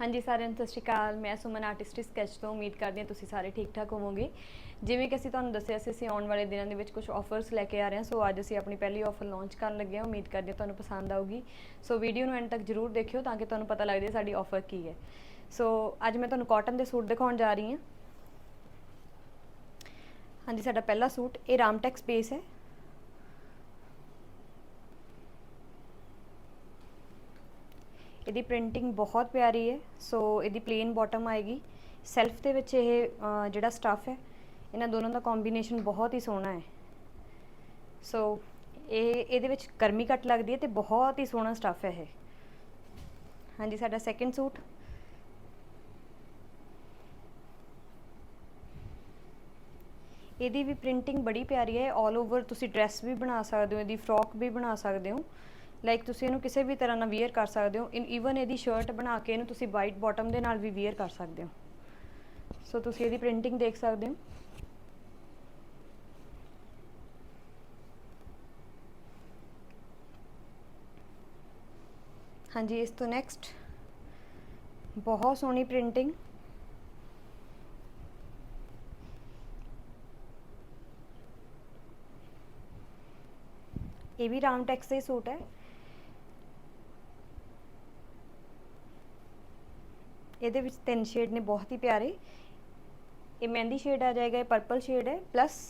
ਹਾਂਜੀ ਸਾਰਿਆਂ ਨੂੰ ਸਤਿ ਸ਼੍ਰੀ ਅਕਾਲ। ਮੈਂ ਸੁਮਨ ਆਰਟਿਸਟ ਸਕੈਚ ਤੋਂ ਉਮੀਦ ਕਰਦੀ ਹਾਂ ਤੁਸੀਂ ਸਾਰੇ ਠੀਕ ਠਾਕ ਹੋਵੋਗੇ। ਜਿਵੇਂ ਕਿ ਅਸੀਂ ਤੁਹਾਨੂੰ ਦੱਸਿਆ ਸੀ, ਅਸੀਂ ਆਉਣ ਵਾਲੇ ਦਿਨਾਂ ਦੇ ਵਿੱਚ ਕੁਝ ਆਫਰਸ ਲੈ ਕੇ ਆ ਰਹੇ ਹਾਂ। ਸੋ ਅੱਜ ਅਸੀਂ ਆਪਣੀ ਪਹਿਲੀ ਆਫਰ ਲਾਂਚ ਕਰਨ ਲੱਗੇ ਹਾਂ। ਉਮੀਦ ਕਰਦੇ ਹਾਂ ਤੁਹਾਨੂੰ ਪਸੰਦ ਆਊਗੀ। ਸੋ ਵੀਡੀਓ ਨੂੰ ਐਂਡ ਤੱਕ ਜਰੂਰ ਦੇਖਿਓ ਤਾਂ ਕਿ ਤੁਹਾਨੂੰ ਪਤਾ ਲੱਗ ਜਾਏ ਸਾਡੀ ਆਫਰ ਕੀ ਹੈ। ਸੋ ਅੱਜ ਮੈਂ ਤੁਹਾਨੂੰ ਕਾਟਨ ਦੇ ਸੂਟ ਦਿਖਾਉਣ ਜਾ ਰਹੀ ਹਾਂ। ਹਾਂਜੀ, ਸਾਡਾ ਪਹਿਲਾ ਸੂਟ, ਇਹ ਰਾਮਟੈਕਸ ਬੇਸ ਹੈ। ਇਹਦੀ ਪ੍ਰਿੰਟਿੰਗ ਬਹੁਤ ਪਿਆਰੀ ਹੈ ਸੋ ਇਹਦੀ ਪਲੇਨ ਬਾਟਮ ਆਏਗੀ। ਸੈਲਫ ਦੇ ਵਿੱਚ ਇਹ ਜਿਹੜਾ ਸਟੱਫ ਹੈ, ਇਹਨਾਂ ਦੋਨਾਂ ਦਾ ਕੰਬੀਨੇਸ਼ਨ ਬਹੁਤ ਹੀ ਸੋਹਣਾ ਹੈ। ਸੋ ਇਹ, ਇਹਦੇ ਵਿੱਚ ਗਰਮੀ ਘੱਟ ਲੱਗਦੀ ਹੈ ਤੇ ਬਹੁਤ ਹੀ ਸੋਹਣਾ ਸਟੱਫ ਹੈ ਇਹ। ਹਾਂਜੀ, ਸਾਡਾ ਸੈਕੰਡ ਸੂਟ ਇਹਦੀ ਵੀ ਪ੍ਰਿੰਟਿੰਗ ਬੜੀ ਪਿਆਰੀ ਹੈ ਆਲ ਓਵਰ ਤੁਸੀਂ ਡਰੈਸ ਵੀ ਬਣਾ ਸਕਦੇ ਹੋ, ਇਹਦੀ ਫਰੋਕ ਵੀ ਬਣਾ ਸਕਦੇ ਹੋ। ਲਾਈਕ ਤੁਸੀਂ ਇਹਨੂੰ ਕਿਸੇ ਵੀ ਤਰ੍ਹਾਂ ਨਾਲ ਵੀਅਰ ਕਰ ਸਕਦੇ ਹੋ। ਇਨ ਈਵਨ ਇਹਦੀ ਸ਼ਰਟ ਬਣਾ ਕੇ ਇਹਨੂੰ ਤੁਸੀਂ ਵਾਈਟ ਬਾਟਮ ਦੇ ਨਾਲ ਵੀ ਵੀਅਰ ਕਰ ਸਕਦੇ ਹੋ। ਸੋ ਤੁਸੀਂ ਇਹਦੀ ਪ੍ਰਿੰਟਿੰਗ ਦੇਖ ਸਕਦੇ ਹੋ। ਹਾਂਜੀ, ਇਸ ਤੋਂ ਨੈਕਸਟ ਬਹੁਤ ਸੋਹਣੀ ਪ੍ਰਿੰਟਿੰਗ ਇਹ ਵੀ ਰਾਮਟੈਕਸ ਦਾ ਹੀ ਸੂਟ ਹੈ। ਇਹਦੇ ਵਿੱਚ ਤਿੰਨ ਸ਼ੇਡ ਨੇ ਬਹੁਤ ਹੀ ਪਿਆਰੇ। ਇਹ ਮਹਿੰਦੀ ਸ਼ੇਡ ਆ ਜਾਏਗਾ, ਇਹ ਪਰਪਲ ਸ਼ੇਡ ਹੈ ਪਲੱਸ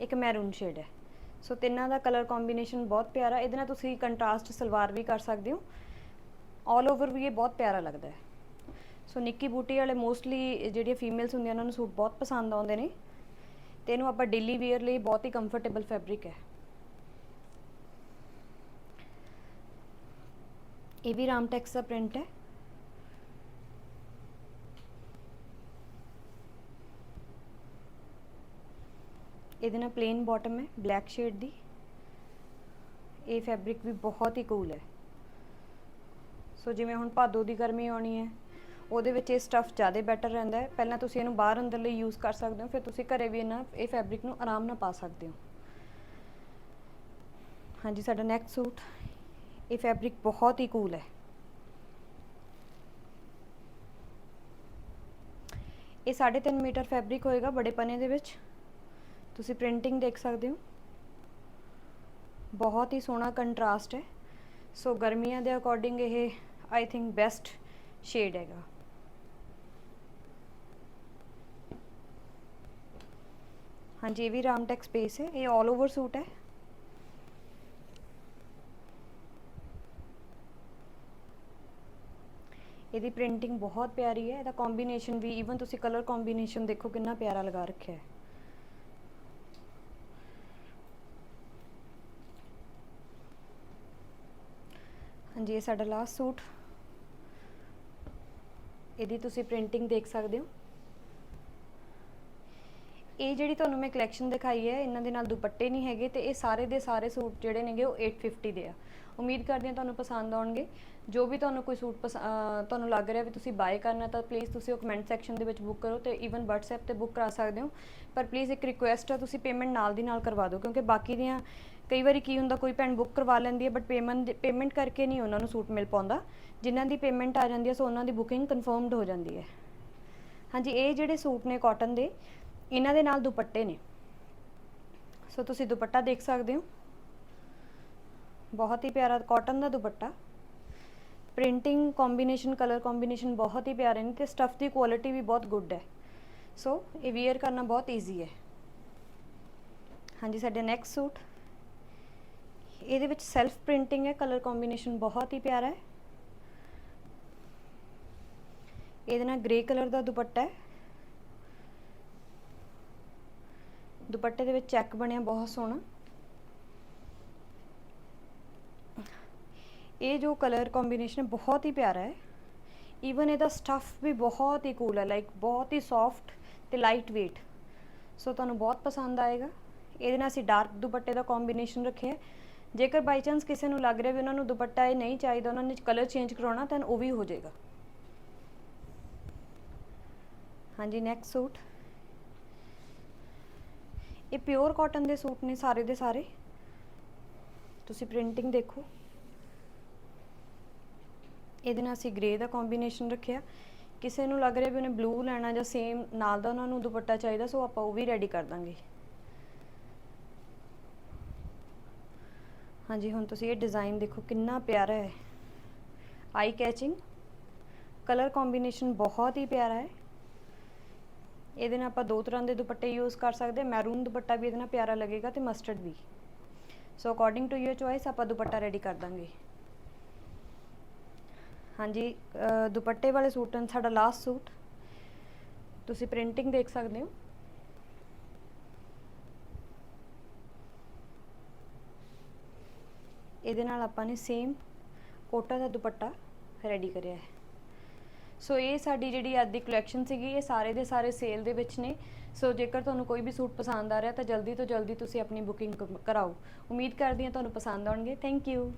ਇੱਕ ਮੈਰੂਨ ਸ਼ੇਡ ਹੈ। ਸੋ ਤਿੰਨਾਂ ਦਾ ਕਲਰ ਕੰਬੀਨੇਸ਼ਨ ਬਹੁਤ ਪਿਆਰਾ। ਇਹਦੇ ਨਾਲ ਤੁਸੀਂ ਕੰਟਰਾਸਟ ਸਲਵਾਰ ਵੀ ਕਰ ਸਕਦੇ ਹੋ। ਆਲ ਓਵਰ ਵੀ ਇਹ ਬਹੁਤ ਪਿਆਰਾ ਲੱਗਦਾ ਹੈ। ਸੋ ਨਿੱਕੀ ਬੂਟੀ ਵਾਲੇ ਮੋਸਟਲੀ ਜਿਹੜੀਆਂ ਫੀਮੇਲਸ ਹੁੰਦੀਆਂ, ਉਹਨਾਂ ਨੂੰ ਸੂਟ ਬਹੁਤ ਪਸੰਦ ਆਉਂਦੇ ਨੇ। ਤੇ ਇਹਨੂੰ ਆਪਾਂ ਡੇਲੀ ਵੇਅਰ ਲਈ ਬਹੁਤ ਹੀ ਕੰਫਰਟੇਬਲ ਫੈਬਰਿਕ ਹੈ। ਇਹ ਵੀ ਰਾਮ ਟੈਕਸ ਦਾ ਪ੍ਰਿੰਟ ਹੈ। ਇਹਦੇ ਨਾਲ ਪਲੇਨ ਬਾਟਮ ਹੈ ਬਲੈਕ ਸ਼ੇਡ ਦੀ। ਇਹ ਫੈਬਰਿਕ ਵੀ ਬਹੁਤ ਹੀ ਕੂਲ ਹੈ। ਸੋ ਜਿਵੇਂ ਹੁਣ ਭਾਦੋ ਦੀ ਗਰਮੀ ਆਉਣੀ ਹੈ, ਉਹਦੇ ਵਿੱਚ ਇਹ ਸਟਫ ਜ਼ਿਆਦਾ ਬੈਟਰ ਰਹਿੰਦਾ ਹੈ। ਪਹਿਲਾਂ ਤੁਸੀਂ ਇਹਨੂੰ ਬਾਹਰ ਅੰਦਰ ਲਈ ਯੂਜ਼ ਕਰ ਸਕਦੇ ਹੋ, ਫਿਰ ਤੁਸੀਂ ਘਰੇ ਵੀ ਇਹਨਾਂ, ਇਹ ਫੈਬਰਿਕ ਨੂੰ ਆਰਾਮ ਨਾਲ ਪਾ ਸਕਦੇ ਹੋ। ਹਾਂਜੀ, ਸਾਡਾ ਨੈਕਸਟ ਸੂਟ। ਇਹ ਫੈਬਰਿਕ ਬਹੁਤ ਹੀ ਕੂਲ ਹੈ। ਇਹ 3.5 ਮੀਟਰ ਫੈਬਰਿਕ ਹੋਏਗਾ ਬੜੇ ਪਨੇ ਦੇ ਵਿੱਚ। ਤੁਸੀਂ ਪ੍ਰਿੰਟਿੰਗ ਦੇਖ ਸਕਦੇ ਹੋ। ਬਹੁਤ ਹੀ ਸੋਹਣਾ ਕੰਟਰਾਸਟ ਹੈ। ਸੋ ਗਰਮੀਆਂ ਦੇ ਅਕੋਰਡਿੰਗ ਇਹ ਆਈ ਥਿੰਕ ਬੈਸਟ ਸ਼ੇਡ ਹੈਗਾ। ਹਾਂਜੀ, ਇਹ ਵੀ ਰਾਮਟੈਕ ਸਪੇਸ ਹੈ। ਇਹ 올 ਓਵਰ ਸੂਟ ਹੈ। ਇਹਦੀ ਪ੍ਰਿੰਟਿੰਗ ਬਹੁਤ ਪਿਆਰੀ ਹੈ, ਇਹਦਾ ਕੰਬੀਨੇਸ਼ਨ ਵੀ ਈਵਨ ਤੁਸੀਂ ਕਲਰ ਕੰਬੀਨੇਸ਼ਨ ਦੇਖੋ ਕਿੰਨਾ ਪਿਆਰਾ ਲਗਾ ਰੱਖਿਆ ਹੈ। ਹਾਂਜੀ, ਇਹ ਸਾਡਾ ਲਾਸਟ ਸੂਟ। ਇਹਦੀ ਤੁਸੀਂ ਪ੍ਰਿੰਟਿੰਗ ਦੇਖ ਸਕਦੇ ਹੋ। ਇਹ ਜਿਹੜੀ ਤੁਹਾਨੂੰ ਮੈਂ ਕਲੈਕਸ਼ਨ ਦਿਖਾਈ ਹੈ, ਇਹਨਾਂ ਦੇ ਨਾਲ ਦੁਪੱਟੇ ਨਹੀਂ ਹੈਗੇ ਤੇ ਇਹ ਸਾਰੇ ਦੇ ਸਾਰੇ ਸੂਟ ਜਿਹੜੇ ਨੇਗੇ ਉਹ 850 ਦੇ ਆ। ਉਮੀਦ ਕਰਦੀ ਹਾਂ ਤੁਹਾਨੂੰ ਪਸੰਦ ਆਉਣਗੇ। ਜੋ ਵੀ ਤੁਹਾਨੂੰ ਕੋਈ ਸੂਟ ਪਸ- ਤੁਹਾਨੂੰ ਲੱਗ ਰਿਹਾ ਵੀ ਤੁਸੀਂ ਬਾਏ ਕਰਨਾ, ਤਾਂ ਪਲੀਜ਼ ਤੁਸੀਂ ਉਹ ਕਮੈਂਟ ਸੈਕਸ਼ਨ ਦੇ ਵਿੱਚ ਬੁੱਕ ਕਰੋ ਤੇ ਈਵਨ WhatsApp ਤੇ ਬੁੱਕ ਕਰਾ ਸਕਦੇ ਹੋ। ਪਰ ਪਲੀਜ਼ ਇੱਕ ਰਿਕੁਐਸਟ ਹੈ ਤੁਸੀਂ ਪੇਮੈਂਟ ਨਾਲ ਦੀ ਨਾਲ ਕਰਵਾ ਦਿਓ, ਕਿਉਂਕਿ ਬਾਕੀ ਦੀਆਂ ਕਈ ਵਾਰੀ ਕੀ ਹੁੰਦਾ, ਕੋਈ ਭੈਣ ਬੁੱਕ ਕਰਵਾ ਲੈਂਦੀ ਹੈ ਬਟ ਪੇਮੈਂਟ ਪੇਮੈਂਟ ਕਰਕੇ ਨਹੀਂ ਉਹਨਾਂ ਨੂੰ ਸੂਟ ਮਿਲ ਪਾਉਂਦਾ। ਜਿਨ੍ਹਾਂ ਦੀ ਪੇਮੈਂਟ ਆ ਜਾਂਦੀ ਹੈ, ਸੋ ਉਹਨਾਂ ਦੀ ਬੁਕਿੰਗ ਕਨਫਰਮਡ ਹੋ ਜਾਂਦੀ ਹੈ। ਹਾਂਜੀ, ਇਹ ਜਿਹੜੇ ਸੂਟ ਨੇ ਕਾਟਨ ਦੇ ਇਹਨਾਂ ਦੇ ਨਾਲ ਦੁਪੱਟੇ ਨੇ। ਸੋ ਤੁਸੀਂ ਦੁਪੱਟਾ ਦੇਖ ਸਕਦੇ ਹੋ। ਬਹੁਤ ਹੀ ਪਿਆਰਾ ਕਾਟਨ ਦਾ ਦੁਪੱਟਾ। ਪ੍ਰਿੰਟਿੰਗ ਕੰਬੀਨੇਸ਼ਨ ਕਲਰ ਕੰਬੀਨੇਸ਼ਨ ਬਹੁਤ ਹੀ ਪਿਆਰੇ ਨੇ ਤੇ ਸਟਫ ਦੀ ਕੁਆਲਿਟੀ ਵੀ ਬਹੁਤ ਗੁੱਡ ਹੈ। ਸੋ ਇਹ ਵੇਅਰ ਕਰਨਾ ਬਹੁਤ ਈਜ਼ੀ ਹੈ। ਹਾਂਜੀ, ਸਾਡੇ ਨੈਕਸਟ ਸੂਟ ਇਹਦੇ ਵਿੱਚ ਸੈਲਫ ਪ੍ਰਿੰਟਿੰਗ ਹੈ ਕਲਰ ਕੰਬੀਨੇਸ਼ਨ ਬਹੁਤ ਹੀ ਪਿਆਰਾ ਹੈ। ਇਹਦੇ ਨਾਲ ਗ੍ਰੇ ਕਲਰ ਦਾ ਦੁਪੱਟਾ ਹੈ। ਦੁਪੱਟੇ ਦੇ ਵਿੱਚ ਚੈੱਕ ਬਣਿਆ, ਬਹੁਤ ਸੋਹਣਾ। ਇਹ ਜੋ ਕਲਰ ਕੰਬੀਨੇਸ਼ਨ ਬਹੁਤ ਹੀ ਪਿਆਰਾ ਹੈ। ਈਵਨ ਇਹਦਾ ਸਟਫ ਵੀ ਬਹੁਤ ਹੀ ਕੂਲ ਹੈ ਲਾਈਕ ਬਹੁਤ ਹੀ ਸੌਫਟ ਤੇ ਲਾਈਟ weight ਸੋ ਤੁਹਾਨੂੰ ਬਹੁਤ ਪਸੰਦ ਆਏਗਾ। ਇਹਦੇ ਨਾਲ ਅਸੀਂ ਡਾਰਕ ਦੁਪੱਟੇ ਦਾ ਕੰਬੀਨੇਸ਼ਨ ਰੱਖਿਆ ਜੇਕਰ ਬਾਈ ਚਾਂਸ ਕਿਸੇ ਨੂੰ ਲੱਗ ਰਿਹਾ ਵੀ ਉਹਨਾਂ ਨੂੰ ਦੁਪੱਟਾ ਇਹ ਨਹੀਂ ਚਾਹੀਦਾ, ਉਹਨਾਂ ਨੇ ਕਲਰ ਚੇਂਜ ਕਰਾਉਣਾ ਤਾਂ ਉਹ ਵੀ ਹੋ ਜਾਏਗਾ। ਹਾਂਜੀ ਨੈਕਸਟ ਸੂਟ ਇਹ ਪਿਓਰ ਕਾਟਨ ਦੇ ਸੂਟ ਨੇ ਸਾਰੇ ਦੇ ਸਾਰੇ। ਤੁਸੀਂ ਪ੍ਰਿੰਟਿੰਗ ਦੇਖੋ। ਇਹਦੇ ਨਾਲ ਅਸੀਂ ਗ੍ਰੇ ਦਾ ਕੰਬੀਨੇਸ਼ਨ ਰੱਖਿਆ। ਕਿਸੇ ਨੂੰ ਲੱਗ ਰਿਹਾ ਵੀ ਉਹਨੇ ਬਲੂ ਲੈਣਾ ਜਾਂ ਸੇਮ ਨਾਲ ਦਾ ਉਹਨਾਂ ਨੂੰ ਦੁਪੱਟਾ ਚਾਹੀਦਾ, ਸੋ ਆਪਾਂ ਉਹ ਵੀ ਰੈਡੀ ਕਰ ਦਾਂਗੇ। ਹਾਂਜੀ, ਹੁਣ ਤੁਸੀਂ ਇਹ ਡਿਜ਼ਾਈਨ ਦੇਖੋ, ਕਿੰਨਾ ਪਿਆਰਾ ਹੈ। ਆਈ ਕੈਚਿੰਗ ਕਲਰ ਕੰਬੀਨੇਸ਼ਨ ਬਹੁਤ ਹੀ ਪਿਆਰਾ ਹੈ। ਇਹਦੇ ਨਾਲ ਆਪਾਂ ਦੋ ਤਰ੍ਹਾਂ ਦੇ ਦੁਪੱਟੇ ਯੂਜ਼ ਕਰ ਸਕਦੇ ਮੈਰੂਨ ਦੁਪੱਟਾ ਵੀ ਇਹਦੇ ਨਾਲ ਪਿਆਰਾ ਲੱਗੇਗਾ ਤੇ mustard we. So according to your choice ਆਪਾਂ ਦੁਪੱਟਾ ਰੈਡੀ ਕਰ ਦਾਂਗੇ। ਹਾਂਜੀ ਦੁਪੱਟੇ ਵਾਲੇ ਸੂਟ ਹਨ ਸਾਡਾ ਲਾਸਟ ਸੂਟ। ਤੁਸੀਂ ਪ੍ਰਿੰਟਿੰਗ ਦੇਖ ਸਕਦੇ ਹੋ। ਇਹਦੇ ਨਾਲ ਆਪਾਂ ਨੇ ਸੇਮ ਕੋਟਾ ਦਾ ਦੁਪੱਟਾ ਰੈਡੀ ਕਰਿਆ ਹੈ। ਸੋ ਇਹ ਸਾਡੀ ਜਿਹੜੀ ਅੱਜ ਦੀ ਕਲੈਕਸ਼ਨ ਸੀਗੀ, ਇਹ ਸਾਰੇ ਦੇ ਸਾਰੇ ਸੇਲ ਦੇ ਵਿੱਚ ਨੇ। ਸੋ ਜੇਕਰ ਤੁਹਾਨੂੰ ਕੋਈ ਵੀ ਸੂਟ ਪਸੰਦ ਆ ਰਿਹਾ, ਤਾਂ ਜਲਦੀ ਤੋਂ ਜਲਦੀ ਤੁਸੀਂ ਆਪਣੀ ਬੁਕਿੰਗ ਕਰਾਓ। ਉਮੀਦ ਕਰਦੀ ਹਾਂ ਤੁਹਾਨੂੰ ਪਸੰਦ ਆਉਣਗੇ। Thank you